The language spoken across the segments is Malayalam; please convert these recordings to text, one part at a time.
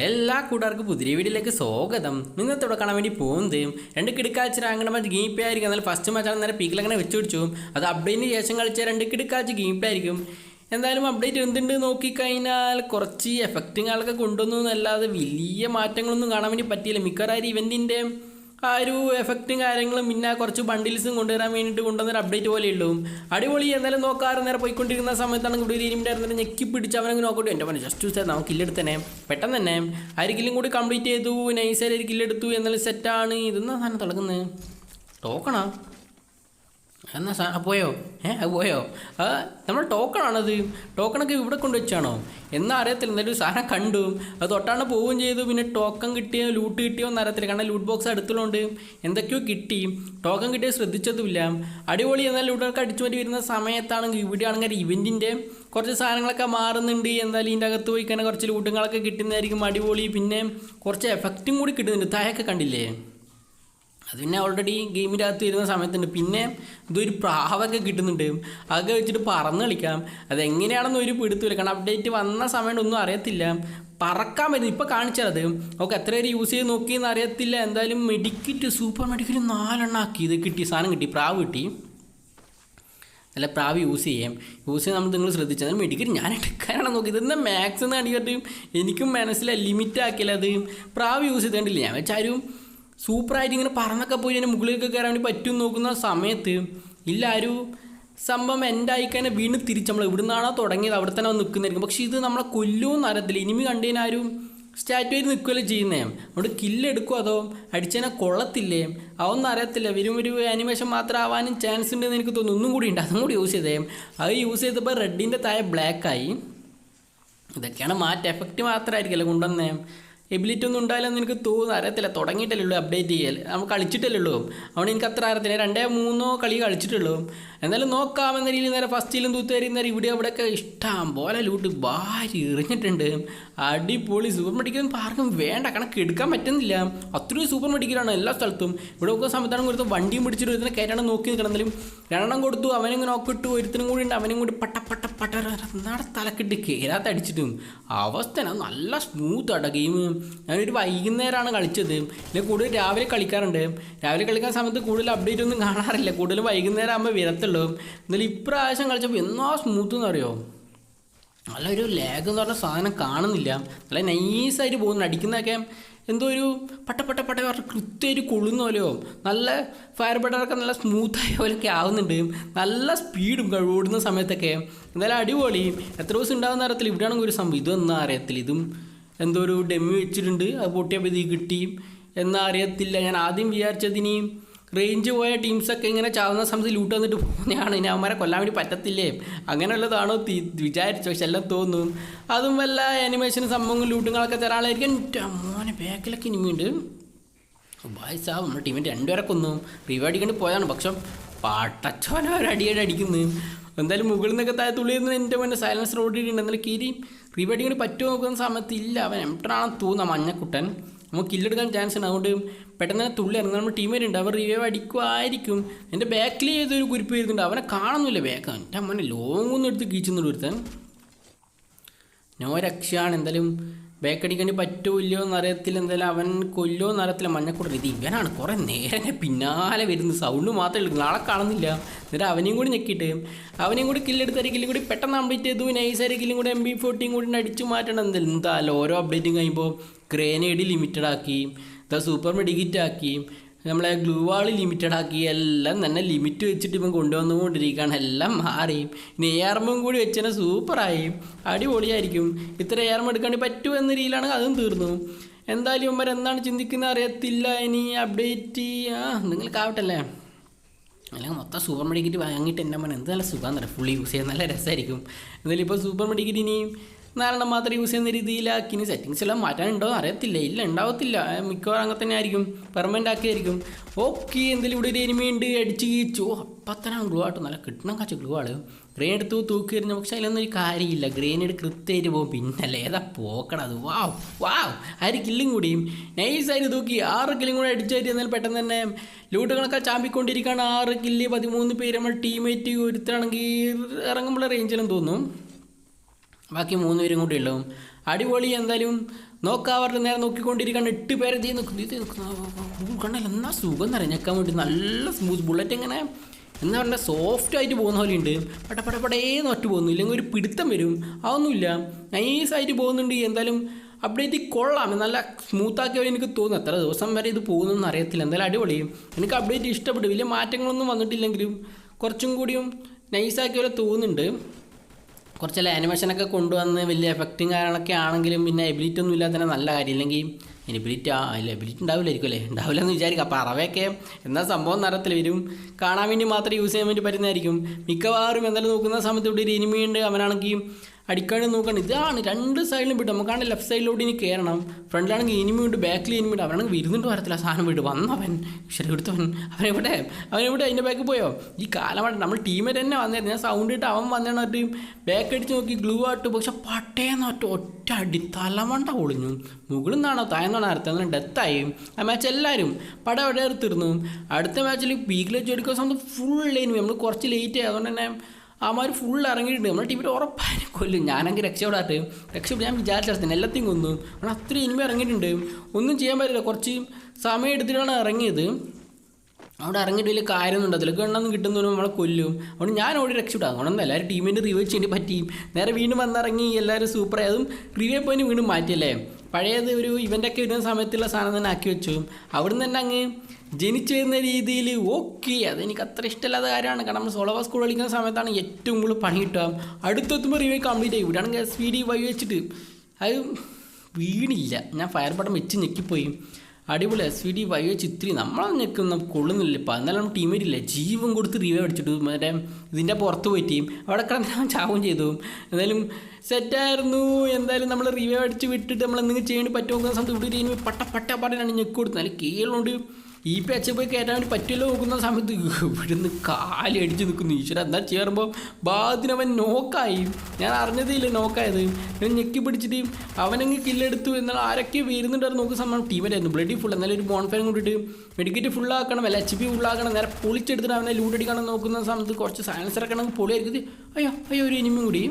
എല്ലാ കൂട്ടുകാർക്കും പുതിയ വീഡിയോയിലേക്ക് സ്വാഗതം. ഇന്നത്തെ ഇവിടെ കാണാൻ വേണ്ടി പോകുന്നത് രണ്ട് കിടക്കാഴ്ച അങ്ങനെ മറ്റ് ഗെയിം ആയിരിക്കും. എന്നാൽ ഫസ്റ്റ് മാച്ചാണ് നേരെ പീക്കിൽ അങ്ങനെ വെച്ച് പിടിച്ചു. അത് അപ്ഡേറ്റിന് ശേഷം കളിച്ച രണ്ട് കിടക്കാഴ്ച ഗെയിം ആയിരിക്കും. എന്തായാലും അപ്ഡേറ്റ് എന്തുണ്ട് നോക്കിക്കഴിഞ്ഞാൽ കുറച്ച് എഫക്റ്റുകളൊക്കെ കൊണ്ടുവന്നു എന്നല്ലാതെ വലിയ മാറ്റങ്ങളൊന്നും കാണാൻ വേണ്ടി പറ്റിയില്ല. മിക്കവാറും ഇവന്റിന്റെ ആ ഒരു എഫക്റ്റും കാര്യങ്ങളും പിന്നെ കുറച്ച് ബണ്ടിൽസും കൊണ്ടുവരാൻ വേണ്ടിയിട്ട് കൊണ്ടുവന്നൊരു അപ്ഡേറ്റ് പോലെ ഉള്ളൂ. അടിപൊളി. എന്തായാലും നോക്കാറ് നേരെ പോയിക്കൊണ്ടിരിക്കുന്ന സമയത്താണ് ഇവിടെ ഒരു നേരെ ഞെക്കി പിടിച്ച് അവനങ്ങ് നോക്കട്ടെ എന്റെ പറഞ്ഞു ജസ്റ്റ് സാർ നമുക്ക് പെട്ടെന്ന് തന്നെ. ആ ഒരു കില്ലും കൂടി കംപ്ലീറ്റ് ചെയ്തു. നൈസായി ഒരു കില്ലെടുത്തു എന്നാലും സെറ്റാണ് ഇതെന്നാണ് തുടങ്ങുന്നത് ടോക്കണാ എന്നാ സാ പോയോ? ഏ അത് പോയോ? ആ നമ്മൾ ടോക്കണാണത്. ടോക്കണൊക്കെ ഇവിടെ കൊണ്ട് വെച്ചാണോ എന്നാ അറിയത്തില്ല. എന്നാലും സാധനം കണ്ടു. അത് തൊട്ടാണ് പോവുകയും ചെയ്തു. പിന്നെ ടോക്കൺ കിട്ടിയോ ലൂട്ട് കിട്ടിയോ എന്ന് അറിയത്തില്ല. കാരണം ലൂട്ട് ബോക്സ് അടുത്തുള്ളതുകൊണ്ട് എന്തൊക്കെയോ കിട്ടി. ടോക്കൺ കിട്ടിയത് ശ്രദ്ധിച്ചതുമില്ല. അടിപൊളി. എന്നാൽ ലൂട്ടൊക്കെ അടിച്ചു മാറ്റി വരുന്ന സമയത്താണെങ്കിൽ ഇവിടെ ആണെങ്കിൽ ഇവന്റിന്റെ കുറച്ച് സാധനങ്ങളൊക്കെ മാറുന്നുണ്ട്. എന്തായാലും ഇതിന്റെ അകത്ത് പോയി കഴിഞ്ഞാൽ കുറച്ച് ലൂട്ടുകളൊക്കെ കിട്ടുന്നതായിരിക്കും അടിപൊളി. പിന്നെ കുറച്ച് എഫക്റ്റും കൂടി കിട്ടുന്നുണ്ട്. തായൊക്കെ കണ്ടില്ലേ? അത് പിന്നെ ഓൾറെഡി ഗെയിമിനകത്ത് വരുന്ന സമയത്തുണ്ട്. പിന്നെ ഇതൊരു പ്രാവൊക്കെ കിട്ടുന്നുണ്ട്. അതൊക്കെ വെച്ചിട്ട് പറന്ന് കളിക്കാം. അതെങ്ങനെയാണെന്ന് ഒരു പിടുത്തില്ല കാരണം അപ്ഡേറ്റ് വന്ന സമയം ഒന്നും അറിയത്തില്ല. പറക്കാൻ പറ്റും. ഇപ്പോൾ കാണിച്ചത് ഓക്കെ എത്ര പേര് യൂസ് ചെയ്ത് നോക്കിയെന്ന് അറിയത്തില്ല. എന്തായാലും മെഡിക്കറ്റ് സൂപ്പർ മെഡിക്കറ്റ് നാലെണ്ണം ആക്കി. ഇത് കിട്ടി സാധനം കിട്ടി. പ്രാവ് കിട്ടി. നല്ല പ്രാവ് യൂസ് ചെയ്യാം. യൂസ് ചെയ്യാൻ നമ്മൾ നിങ്ങൾ ശ്രദ്ധിച്ചാൽ മെഡിക്കറ്റ് ഞാൻ എടുക്കാനാണ് നോക്കിയത്. എന്താ മാക്സ് എന്ന് കാണിക്കട്ടും എനിക്കും മനസ്സിലായി. ലിമിറ്റ് ആക്കിയില്ല അത്? പ്രാവ് യൂസ് ചെയ്തേണ്ടില്ല? ഞാൻ വെച്ചാലും സൂപ്പറായിട്ട് ഇങ്ങനെ പറന്നൊക്കെ പോയി അതിന്റെ മുകളിലേക്ക് കയറാൻ വേണ്ടി പറ്റും നോക്കുന്ന സമയത്ത് ഇല്ല ഒരു സംഭവം എന്റെ ആയിക്കന്നെ വീണ്ടും തിരിച്ച് നമ്മൾ ഇവിടെ നിന്നാണോ തുടങ്ങിയത്? അവിടെ തന്നെ നിൽക്കുന്നതായിരിക്കും പക്ഷേ ഇത് നമ്മളെ കൊല്ലുമെന്ന് അറിയത്തില്ല. ഇനിമി കണ്ടു കഴിഞ്ഞാൽ ആരും സ്റ്റാറ്റു ആയിട്ട് നിൽക്കുകയല്ലേ ചെയ്യുന്നേ? അവിടെ കില്ലെടുക്കും അതോ അടിച്ചതിനെ കൊള്ളത്തില്ലേ? അതൊന്നും അറിയത്തില്ല. വരും ഒരു ആനിമേഷൻ മാത്രം ആവാനും ചാൻസ് ഉണ്ടെന്ന് എനിക്ക് തോന്നുന്നു. ഒന്നും കൂടി ഉണ്ട്. അതും കൂടി യൂസ് ചെയ്തേ. അത് യൂസ് ചെയ്തപ്പോൾ റെഡിന്റെ താഴെ ബ്ലാക്കായി ഇതൊക്കെയാണ് മാറ്റ്. എഫക്റ്റ് മാത്രമായിരിക്കില്ല കൊണ്ടുവന്നേ? എബിലിറ്റി ഒന്നും ഉണ്ടായില്ലെന്ന് എനിക്ക് തോന്നുന്നു. അറിയത്തില്ല. തുടങ്ങിയിട്ടല്ലേ ഉള്ളൂ അപ്ഡേറ്റ് ചെയ്യൽ നമ്മൾ കളിച്ചിട്ടല്ലേ ഉള്ളൂ. അതുകൊണ്ട് എനിക്ക് അത്ര അറിയത്തില്ല. രണ്ടേ മൂന്നോ കളി കളിച്ചിട്ടുള്ളൂ. എന്തായാലും നോക്കാമെന്ന രീതിയിൽ നേരെ ഫസ്റ്റിലും തൂത്തുകാരി നേരെ ഇവിടെ അവിടെയൊക്കെ ഇഷ്ടം പോലെ ലൂട്ട് ഭാര്യ എറിഞ്ഞിട്ടുണ്ട്. അടിപൊളി സൂപ്പർ മെഡിക്കൽ പാർക്കും വേണ്ട. കണക്ക് എടുക്കാൻ പറ്റുന്നില്ല. അത്രയും സൂപ്പർ മെഡിക്കലാണ് എല്ലാ സ്ഥലത്തും. ഇവിടെ നോക്കുന്ന സമയത്താണ് കൊടുത്ത് വണ്ടിയും പിടിച്ചിട്ട് ഒരുത്തിനെ കയറ്റണം നോക്കി നിൽക്കണമെങ്കിലും രണ്ടെണ്ണം കൊടുത്തു. അവനിങ്ങനെ നോക്കിട്ടു ഒരുത്തിനും കൂടി ഉണ്ട്. അവനും കൂടി പട്ട പട്ട പട്ട നട തലക്കിട്ട് കയറാത്ത അടിച്ചിട്ടും. അവസ്ഥ നല്ല സ്മൂത്ത് ആട്ടോ ഗെയിം ഞാനൊരു വൈകുന്നേരമാണ് കളിച്ചത്. പിന്നെ കൂടുതൽ രാവിലെ കളിക്കാറുണ്ട്. രാവിലെ കളിക്കാൻ സമയത്ത് കൂടുതൽ അപ്ഡേറ്റ് ഒന്നും കാണാറില്ല. കൂടുതൽ വൈകുന്നേരം ആകുമ്പോൾ വരത്തുള്ളൂ എന്നാലും ഇപ്രാവശ്യം കളിച്ചപ്പോൾ എന്നാ സ്മൂത്ത് എന്ന് അറിയോ നല്ലൊരു ലാഗ് എന്ന് പറഞ്ഞ സാധനം കാണുന്നില്ല. നല്ല നൈസായിട്ട് പോകുന്നു അടിക്കുന്നതൊക്കെ എന്തോ ഒരു പട്ട പട്ട പറഞ്ഞ കൃത്യമായിട്ട് കൊള്ളുന്ന പോലെയോ? നല്ല ഫയർ ബട്ടറൊക്കെ നല്ല സ്മൂത്തായ പോലെയൊക്കെ ആവുന്നുണ്ട്. നല്ല സ്പീഡും ഓടുന്ന സമയത്തൊക്കെ. എന്തായാലും അടിപൊളി. എത്ര ദിവസം ഉണ്ടാകുന്ന അറിയത്തില്ല. ഇവിടെയാണെങ്കിൽ ഒരു സംഭവം. ഇതൊന്നും അറിയത്തില്ല. ഇതും എന്തോ ഒരു ഡെമ്മി വെച്ചിട്ടുണ്ട്. അത് പൊട്ടിയപ്പോൾ ഇത് കിട്ടി. എന്നറിയത്തില്ല ഞാൻ ആദ്യം വിചാരിച്ചതിന് റേഞ്ച് പോയ ടീംസൊക്കെ ഇങ്ങനെ ചാവുന്ന സമയത്ത് ലൂട്ട് വന്നിട്ട് പോകുന്നതാണ്. ഇനി അവന്മാരെ കൊല്ലാൻ വേണ്ടി പറ്റത്തില്ലേ? അങ്ങനെയുള്ളതാണോ വിചാരിച്ചു? പക്ഷെ എല്ലാം തോന്നും അതും വല്ല ആനിമേഷനും സംഭവങ്ങളും ലൂട്ടുകളൊക്കെ തരാളായിരിക്കും മോനെ ബാക്കിലൊക്കെ ഇനിയുണ്ട് ബായ്സ് നമ്മുടെ ടീമിന്റെ രണ്ടുപേരെ കൊന്നു. റിവ്യൂ അടിക്കേണ്ടി പോയതാണ്. പക്ഷെ പട്ടച്ചോന ഒരു അടിയുടെ അടിക്കുന്നു. എന്തായാലും മുകളിൽ നിന്നൊക്കെ താഴെ തുള്ളിയെന്ന് എന്റെ മുന്നേ സൈലൻസ് റോഡിട്ടുണ്ട് എന്നാലും കീരി അടിക്കേണ്ടി പറ്റുമോ നോക്കുന്ന സമയത്ത് ഇല്ല. അവൻ എംട്ടറാണെന്ന് തോന്നുന്ന. മഞ്ഞക്കുട്ടൻ. നമുക്ക് കില്ലെടുക്കാൻ ചാൻസ് ഉണ്ട്. അതുകൊണ്ട് പെട്ടെന്ന് തന്നെ തുള്ളി ഇറങ്ങുന്ന നമ്മുടെ ടീമേറ്റുണ്ട് അവർ റിവൈവ് അടിക്കുമായിരിക്കും. എന്റെ ബാക്കിൽ ഏതൊരു കുരിപ്പ് വരുന്നുണ്ട്. അവനെ കാണുന്നില്ല ബാക്ക് എന്റെ അമ്മനെ ലോങ് ഒന്നും എടുത്ത് കീച്ചുന്നുണ്ട് ഒരുത്തൻ. നോ രക്ഷയാണ്. എന്തായാലും ബാക്ക് അടിക്കേണ്ടി പറ്റുമോ ഇല്ലയോ എന്നറിയത്തില്ല. എന്തായാലും അവൻ കൊല്ലോ എന്നറിയത്തില്ല. മഞ്ഞക്കൂടൽ ഇത് ഇവനാണ് കുറേ നേരം പിന്നാലെ വരുന്നു സൗണ്ട് മാത്രമേ ഉള്ളൂ. നാളെ കാണുന്നില്ല. എന്നിട്ട് അവനെയും കൂടി ഞെക്കിയിട്ട്. അവനെയും കൂടി കില്ലെടുത്തൊരു കില്ലും കൂടി പെട്ടെന്ന് അപ്ഡേറ്റ് ചെയ്തു. നൈസാരി കില്ലും കൂടി എം ബി ഫോർട്ടിയും കൂടി അടിച്ചു മാറ്റണം. എന്തായാലും എന്തായാലും ഓരോ അപ്ഡേറ്റും കഴിയുമ്പോൾ ഗ്രേനേഡ് ലിമിറ്റഡ് ആക്കി. ദ സൂപ്പർ മെഡിക്കിറ്റ് ആക്കി. നമ്മളെ ഗ്ലൂവാൾ ലിമിറ്റഡ് ആക്കി എല്ലാം തന്നെ ലിമിറ്റ് വെച്ചിട്ട് ഇപ്പം കൊണ്ടുവന്നുകൊണ്ടിരിക്കുകയാണ്. എല്ലാം മാറി. ഇനി എയർമും കൂടി വെച്ചാൽ സൂപ്പറായി അടിപൊളിയായിരിക്കും. ഇത്ര എയർമ എടുക്കാണ്ട് പറ്റുമോ എന്ന രീതിയിലാണ് അതും തീർന്നു. എന്തായാലും ഇവന്മാർ എന്താണ് ചിന്തിക്കുന്നത് അറിയത്തില്ല. ഇനി അപ്ഡേറ്റ് ആ നിങ്ങൾക്ക് ആവട്ടല്ലേ? അല്ലെങ്കിൽ മൊത്തം സൂപ്പർ മെഡിക്കറ്റ് വാങ്ങിയിട്ട് എന്റെ മോൻ എന്ത് നല്ല സുഖം തന്നെ. ഫുള്ളി യൂസ് ചെയ്യാൻ നല്ല രസമായിരിക്കും എന്തായാലും ഇപ്പോൾ സൂപ്പർ മെഡിക്കറ്റ് ഇനിയും നാലെണ്ണം മാത്രം യൂസ് ചെയ്യുന്ന രീതിയിലാക്കി. ഇനി സെറ്റിങ്സ് എല്ലാം മാറ്റാനുണ്ടോ? അറിയത്തില്ല. ഇല്ല ഉണ്ടാവത്തില്ല. മിക്കവാറും അങ്ങനെ തന്നെ ആയിരിക്കും. പെർമനന്റ് ആക്കിയായിരിക്കും. ഓക്കെ എന്തെങ്കിലും ഇവിടെ ഒരു എനിമി ഉണ്ട്. അടിച്ച് കീച്ചു. അപ്പത്തനാണ് ഗ്ലൂ ആട്ടോ. നല്ല കിട്ടണം കാച്ച ഗ്ലൂ ആൾ. ഗ്രെയിൻ എടുത്ത് തൂക്കി എറിഞ്ഞു പക്ഷെ അതിലൊന്നും ഒരു കാര്യമില്ല. ഗ്രേനേഡ് കൃത്യമായിട്ട് പോകും. പിന്നല്ലേ ഏതാ പോക്കണം അത്? വാവ് വാവ് ആര് കില്ലും കൂടിയും നൈസായിട്ട് തൂക്കി. ആറ് കില്ലും കൂടെ അടിച്ചായിട്ട് എന്നാൽ പെട്ടെന്ന് തന്നെ ലൂട്ടുകളൊക്കെ ചാമ്പിക്കൊണ്ടിരിക്കുകയാണ്. ആറ് കില്ല് പതിമൂന്ന് പേര്. നമ്മൾ ടീമേറ്റ് ഒരുത്തരാണെങ്കിൽ ഇറങ്ങുമ്പോൾ റേഞ്ചിലും തോന്നും. ബാക്കി മൂന്ന് പേരും കൂടി ഉണ്ടാവും അടിപൊളി എന്തായാലും. നോക്കാവരുടെ നേരെ നോക്കിക്കൊണ്ടിരിക്കുകയാണ് എട്ട് പേരെ ഇത് നിൽക്കുന്നു എന്നാ സുഖം എന്നറിയാം ഞെക്കാൻ വേണ്ടി നല്ല സ്മൂത്ത് ബുള്ളറ്റ് എങ്ങനെ എന്താ പറയുക സോഫ്റ്റ് ആയിട്ട് പോകുന്ന പോലെ ഉണ്ട്. പട പട പടേന്ന് ഒറ്റ പോകുന്നു. ഇല്ലെങ്കിൽ ഒരു പിടുത്തം വരും. അതൊന്നുമില്ല. നൈസായിട്ട് പോകുന്നുണ്ട്. എന്തായാലും അപ്ഡേറ്റ് കൊള്ളാം. നല്ല സ്മൂത്താക്കിയ പോലെ എനിക്ക് തോന്നുന്നു. എത്ര ദിവസം വരെ ഇത് പോകുന്നൊന്നും അറിയത്തില്ല. എന്തായാലും അടിപൊളി. എനിക്ക് അപ്ഡേറ്റ് ഇഷ്ടപ്പെട്ടു വലിയ മാറ്റങ്ങളൊന്നും വന്നിട്ടില്ലെങ്കിലും കുറച്ചും കൂടിയും നൈസാക്കിയ തോന്നുന്നുണ്ട്. കുറച്ചല്ല ആനിമേഷനൊക്കെ കൊണ്ടുവന്ന് വലിയ എഫക്റ്റും കാര്യങ്ങളൊക്കെ ആണെങ്കിലും പിന്നെ എബിലിറ്റി ഒന്നും ഇല്ലാതെ നല്ല കാര്യം. ഇല്ലെങ്കിൽ എബിലിറ്റി ആ ഇല്ല എബിലിറ്റി ഉണ്ടാവില്ലായിരിക്കും അല്ലേ? ഉണ്ടാവില്ല എന്ന് വിചാരിക്കാം. അപ്പോൾ അറവയൊക്കെ എന്നാൽ സംഭവം നിറത്തിൽ വരും. കാണാൻ വേണ്ടി മാത്രം യൂസ് ചെയ്യാൻ വേണ്ടി പറ്റുന്നതായിരിക്കും. മിക്കവാറും എന്തായാലും നോക്കുന്ന സമയത്ത് ഇവിടെ ഒരു ഇനിമിയുണ്ട് അവനാണെങ്കിൽ അടിക്കാണ്ട് നോക്കണം. ഇതാണ് രണ്ട് സൈഡിലും വിട്ടു നമുക്കാണ് ലെഫ്റ്റ് സൈഡിലോട്ട് ഇനി കയറണം ഫ്രണ്ടിലാണെങ്കിൽ ഇനിമി ഉണ്ട് ബാക്കിൽ ഇനിമി ഉണ്ട് അവനാണെങ്കിൽ വരുന്നുണ്ട് വരത്തില്ല. സാധനം വിട്ടു വന്നവൻ ശരി എടുത്തവൻ അവനെവിടെ അവനെവിടെ അതിന്റെ ബാക്കിൽ പോയോ? ഈ കാലമാണ് നമ്മൾ ടീമേറ്റ് തന്നെ വന്നായിരുന്നു ഞാൻ സൗണ്ട് ഇട്ട് അവൻ വന്നിട്ട് ബാക്ക് അടിച്ച് നോക്കി ഗ്ലൂ ആട്ട് പക്ഷെ പട്ടേന്ന് ഒറ്റ ഒറ്റ അടി തലമണ്ട ഒളിഞ്ഞു മുകളിൽ നിന്നാണോ താഴ്ന്നാണോ അർത്ഥം അങ്ങനെ ഡെത്തായി ആ മാച്ച് എല്ലാവരും പട അവിടെ എടുത്തിരുന്നു അടുത്ത മാച്ചിൽ പീക്കിൽ വെച്ച് എടുക്കുന്ന സമയത്ത് ഫുൾ ലൈൻ നമ്മൾ കുറച്ച് ലേറ്റ് ആയി. അതുകൊണ്ട് തന്നെ അവന്മാർ ഫുൾ ഇറങ്ങിയിട്ടുണ്ട്. നമ്മുടെ ടീമിൽ ഉറപ്പായി കൊല്ലും. ഞാനെങ്കിൽ രക്ഷപ്പെടാട്ട് രക്ഷപ്പെട്ട് ഞാൻ വിചാരിച്ചിടത്തിന് എല്ലാത്തെയും കൊന്നു. അവിടെ അത്രയും ഇനിമ ഇറങ്ങിയിട്ടുണ്ട്. ഒന്നും ചെയ്യാൻ പറ്റില്ല. കുറച്ച് സമയം എടുത്തിട്ടാണ് ഇറങ്ങിയത്. അവിടെ ഇറങ്ങിയിട്ട് വലിയ കാര്യമൊന്നും ഉണ്ടാകത്തില്ല. ഗണ്ണൊന്നും കിട്ടുന്നതിന് നമ്മളെ കൊല്ലും. അതുകൊണ്ട് ഞാൻ ഓടി രക്ഷപ്പെടാം. അതുകൊണ്ട് എല്ലാവരും ടീമിന്റെ റിവൈവ് ചെയ്യേണ്ടി പറ്റി നേരെ വീണ്ടും വന്നിറങ്ങി എല്ലാവരും സൂപ്പറായി അതും റിവൈവ് പോയിന്റ് വീണ്ടും മാറ്റിയല്ലേ? പഴയത് ഒരു ഇവന്റൊക്കെ വരുന്ന സമയത്തുള്ള സാധനം തന്നെ ആക്കി വെച്ചു. അവിടുന്ന് തന്നെ അങ്ങ് ജനിച്ചു വരുന്ന രീതിയിൽ ഓക്കെ അതെനിക്ക് അത്ര ഇഷ്ടമില്ലാത്ത കാര്യമാണ്. കാരണം നമ്മൾ സോളോ സ്കൂൾ കളിക്കുന്ന സമയത്താണ് ഏറ്റവും കൂടുതൽ പണി കിട്ടുക. അടുത്തെത്തുമ്പോൾ റിവ്യൂ കംപ്ലീറ്റ് ആയി. ഇവിടെയാണെങ്കിൽ എസ് വഴി വെച്ചിട്ട്. അത് വീണില്ല. ഞാൻ ഫയർ ബട്ടൺ വെച്ച് ഞെക്കിപ്പോയി. അടിപൊളി എസ് വി ഡി വൈ നിൽക്കുന്ന കൊള്ളുന്നില്ല ഇപ്പം എന്നാലും നമ്മൾ ടീമേറ്റില്ല? ജീവൻ കൊടുത്ത് റിവൈവ് അടിച്ചിട്ട്. മറ്റേ ഇതിന്റെ പുറത്ത് പോയി ടീം അവിടെ കിടന്ന് ചാവും ചെയ്തു. എന്തായാലും സെറ്റായിരുന്നു എന്തായാലും നമ്മൾ റിവൈവ് അടിച്ച് വിട്ടിട്ട് നമ്മൾ എന്തെങ്കിലും ചെയ്യേണ്ടി പറ്റുമോ സമയത്ത് ഇവിടെ ഇനി പട്ട പട്ട പട്ടനാണ് ഞെക്ക് കൊടുത്തത്. നല്ല കീഴുകൊണ്ട് ഈ പേച്ച പോയി കയറ്റാൻ വേണ്ടി പറ്റില്ല നോക്കുന്ന സമയത്ത് ഇവിടുന്ന് കാലടിച്ച് നിൽക്കുന്നു ഈശ്വര എന്താ ചേറുമ്പോൾ ബാധിനവൻ നോക്കായി ഞാൻ അറിഞ്ഞതില്ല നോക്കായത് ഞാൻ ഞെക്കി പിടിച്ചിട്ട് അവനങ്ങ് കില്ലെടുത്തു എന്നാൽ ആരൊക്കെ വരുന്നുണ്ടായിരുന്നു നോക്കുന്ന സമയം ടീമിലായിരുന്നു ബ്ലഡി ഫുൾ എന്നാലും ഒരു ബോൺഫയറും കൊണ്ടിട്ട് മെഡിക്കറ്റ് ഫുള്ളാക്കണം അല്ല എച്ച് പി ഫുള്ളാക്കണം നേരെ പൊളിച്ചെടുത്തിട്ട് അവനെ ലൂട്ടടിക്കണം നോക്കുന്ന സമയത്ത് കുറച്ച് സയൻസ് ആക്കണമെങ്കിൽ പൊളിയായിരിക്കും. അയ്യോ അയ്യോ ഒരു ഇനിമയും കൂടി.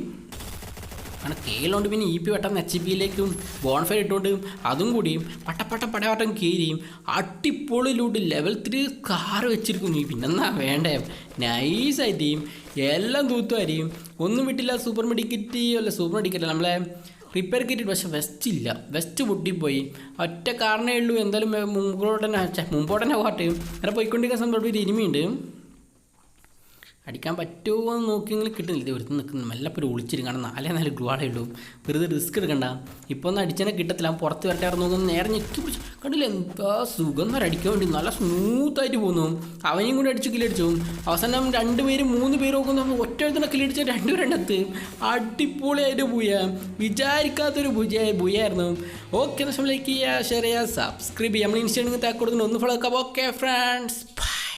അങ്ങനെ കേളുകൊണ്ട് പിന്നെ ഇ പി പെട്ടെന്ന് എച്ച് പിയിലേക്കും ബോൺഫയർ ഇട്ടുകൊണ്ട് അതും കൂടിയും പട്ടപ്പട്ട പടവട്ടം കയറിയും അട്ടിപ്പൊളിലൂട്ട് ലെവൽ ത്രീ കാർ വെച്ചിരിക്കുന്നു. പിന്നെന്നാ വേണ്ടേ? നൈസായിട്ടേയും എല്ലാം തൂത്തുമായിരിക്കും ഒന്നും വിട്ടില്ല സൂപ്പർ മെഡിക്കറ്റ് അല്ല സൂപ്പർ മെഡിക്കറ്റ് നമ്മളെ റിപ്പയർ കിറ്റ് പക്ഷെ വെസ്റ്റ് ഇല്ല. വെസ്റ്റ് പൊട്ടിപ്പോയി. ഒറ്റ കാരണേ ഉള്ളൂ. എന്തായാലും മുമ്പോട്ട് തന്നെ മുമ്പോട്ട് അങ്ങനെ പോയിക്കൊണ്ടിരിക്കുന്ന സംഭവം ഇനിമയുണ്ട്. അടിക്കാൻ പറ്റുമോ എന്ന് നോക്കിയെങ്കിലും കിട്ടുന്നില്ല. ഇത് ഒരുത്ത് നിൽക്കുന്നു. മെല്ലപ്പോൾ ഒളിച്ചിരും കാരണം നാലേ നാല് ഗ്ലുവാളേ ഉള്ളൂ. വെറുതെ റിസ്ക് എടുക്കണ്ട. ഇപ്പോൾ ഒന്ന് അടിച്ചാൽ കിട്ടത്തില്ല. പുറത്ത് വരട്ടെ നോക്കുന്നു നേരെ ഞെക്കി പിടിച്ചു. കണ്ടില്ല എന്താ സുഖം വരെ അടിക്കാൻ വേണ്ടി നല്ല സ്മൂത്തായിട്ട് പോകുന്നു. അവനെയും കൂടി അടിച്ചു കില്ലടിച്ചു അവസാനം രണ്ട് പേരും മൂന്ന് പേര് നോക്കുന്നു ഒറ്റ എഴുതുന്ന കില്ലടിച്ച രണ്ടുപേരെണ്ണത്ത് അടിപൊളിയായിട്ട് പൂയ. വിചാരിക്കാത്തൊരു പൂജ പൂയായിരുന്നു ഓക്കെ നമ്മൾ ലൈക്ക് ചെയ്യുക ഷെയർ ചെയ്യുക സബ്സ്ക്രൈബ് ചെയ്യുക. നമ്മൾ ഇൻസ്റ്റാഗ്രാമിൽ താക്ക് കൊടുക്കുന്നു ഒന്ന് ഫോളോ ആക്കാം. Okay friends